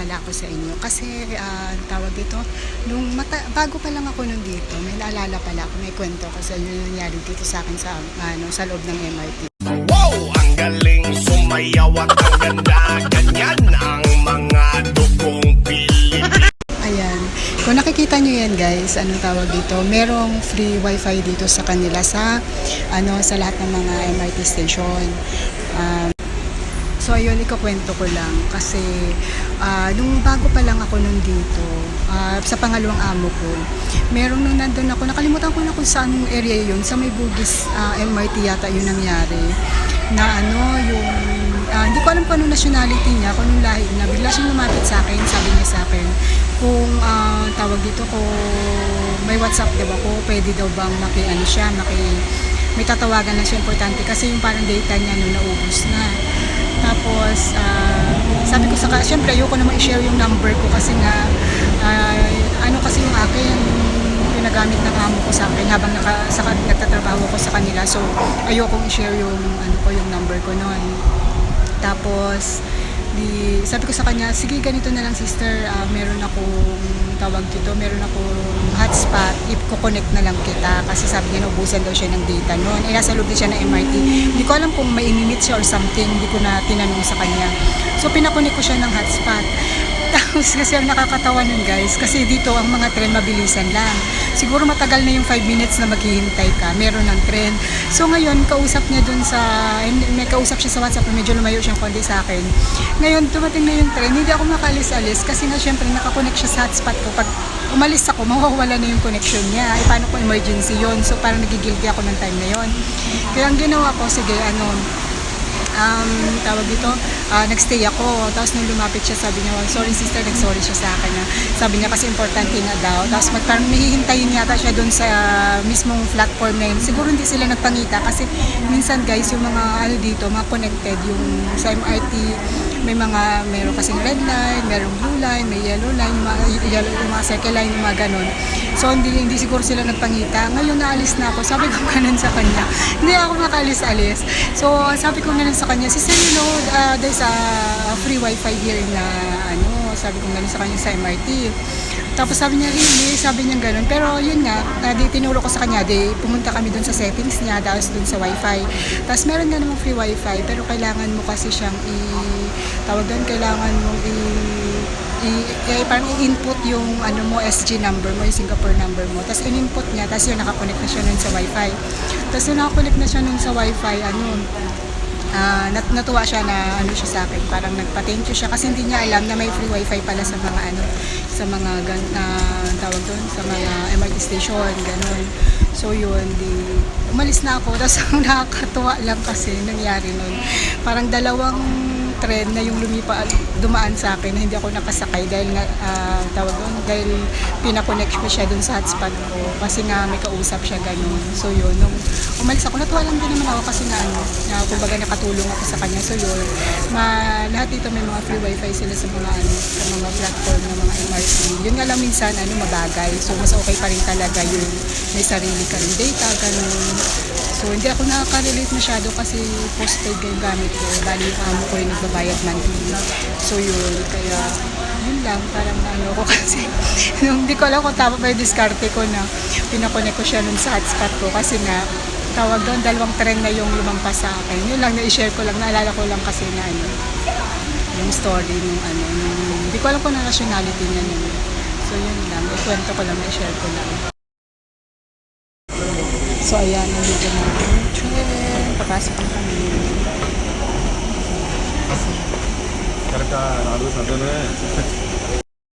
pala ako sa inyo kasi ang tawag dito, nung mata, bago pa lang ako nun dito, may naalala pala ako, may kwento ko sa inyo nangyari dito sa akin sa, ano, sa loob ng MRT. Wow! Ang galing sumayaw at ang ganda Ganyan ang mga dugong Pilipino Ayan. Kung nakikita nyo yan guys, anong tawag dito? Merong free wifi dito sa kanila sa ano sa lahat ng mga MRT station. Um, so ayun, ikukwento ko lang kasi ah, nung bago pa lang ako nun dito, ah, sa pangalawang amo ko, merong nung nandun ako, nakalimutan ko na kung saan area yun, sa may Bugis ah, MRT yata yun nangyari, na ano, yung Ah, hindi ko alam kung anong nationality niya, kung anong lahi niya. Bigla siyang lumapit sa akin, sabi niya sa akin, kung ah, tawag dito ko, may WhatsApp daw ako, pwede daw bang maki, ano siya, maki, may tatawagan na siya importante kasi yung parang data niya no, naubos na. Tapos, ah, sabi ko sa ka, syempre ayoko naman i-share yung number ko kasi nga, ah, ano kasi yung akin, pinagamit ng amo ko sa akin habang naka, sa, nagtatrabaho ko sa kanila. So, ayokong i-share yung, ano ko, yung number ko noon. Tapos, di, sabi ko sa kanya, sige ganito na lang sister, ah, meron akong tawag dito, meron akong hotspot, i-connect na lang kita kasi sabi niya naubusan daw siya ng data noon. Eh, nasa loob din siya ng MRT. Hindi ko alam kung may inimit siya or something, hindi ko na tinanong sa kanya. So, pinakunik ko siya ng hotspot. Tapos kasi ang nakakatawa nun guys, kasi dito ang mga tren mabilisan lang. Siguro matagal na yung 5 minutes na maghihintay ka, meron ng tren. So ngayon, kausap niya dun sa, may kausap siya sa WhatsApp, medyo lumayo siyang konti sa akin. Ngayon, dumating na yung tren, hindi ako makalis-alis kasi nga syempre nakakonect siya sa hotspot ko. Pag umalis ako, mawawala na yung connection niya. Eh, paano kung emergency yon So parang nagigilty ako ng time na yon Kaya ang ginawa ko, sige, ano, um, tawag dito, ah, nagstay ako. Tapos nung lumapit siya, sabi niya, "Well, sorry sister, nag-sorry siya sa akin. Sabi niya kasi importante nga daw. Tapos mag, parang nahihintayin yata siya doon sa mismong platform na yun. Siguro hindi sila nagpangita kasi minsan guys, yung mga ano dito, mga connected, yung sa MRT, may mga, meron kasing red line, merong blue line, may yellow line, yung mga, yellow, yung mga circle line, yung mga ganun. So, hindi, hindi siguro sila nagpangita. Ngayon, naalis na ako. Sabi ko ganun sa kanya. Hindi ako makalis-alis. So, sabi ko ganun sa kanya, Sister, you know, uh, there's a free wifi here na, ano, sabi ko ganun sa kanya sa MRT. Tapos sabi niya, really? Sabi niya ganun. Pero yun nga, uh, di tinuro ko sa kanya, di pumunta kami dun sa settings niya, tapos dun sa wifi. Tapos meron nga namang free wifi, pero kailangan mo kasi siyang i, tawag doon, kailangan mo i, i, i parang i-input yung ano mo, SG number mo, yung Singapore number mo. Tapos in-input niya, tapos yun, nakakonect na siya nun sa wifi. Tapos nung nakakonect na siya nun sa wifi, ano, Ah, nat natuwa siya na ano siya sa akin, parang nagpa-thank you siya kasi hindi niya alam na may free wifi pala sa mga ano, sa mga gan, na tawag doon, sa mga MRT station, ganun. So yun, di umalis na ako. Tapos ang nakakatuwa lang kasi nangyari nun. Parang dalawang tren na yung lumipa dumaan sa akin na hindi ako nakasakay dahil nga ah, tawag doon dahil pinakonect ko siya dun sa hotspot ko. Kasi nga may kausap siya ganun. So yun. Nung umalis ako natuwa lang din naman ako kasi nga ano na kumbaga nakatulong ako sa kanya. So yun. Ma, lahat dito may mga free wifi sila sa mga ano sa mga platform ng mga MRT yun nga lang minsan ano mabagal. So mas okay pa rin talaga yung may sarili ka rin data hindi ako nakaka-relate masyado kasi postpaid yung gamit ko. Bali, yung amo ko yung nagbabayad monthly. So, yun. Kaya, yun lang. Parang ano ko kasi. hindi ko alam kung tama pa yung diskarte ko na pinakonek ko siya nun sa hotspot ko. Kasi nga, tawag doon, dalawang tren na yung lumampas sa akin. Yun lang, na-share ko lang. Naalala ko lang kasi na ano, yung story nung ano, nung, hindi ko alam kung ano nationality niya nun. So, yun lang. Ikwento ko lang, na-share ko lang. So, ayan, nandito na yung train. Papasok na kami. Karka, nalo sa doon eh.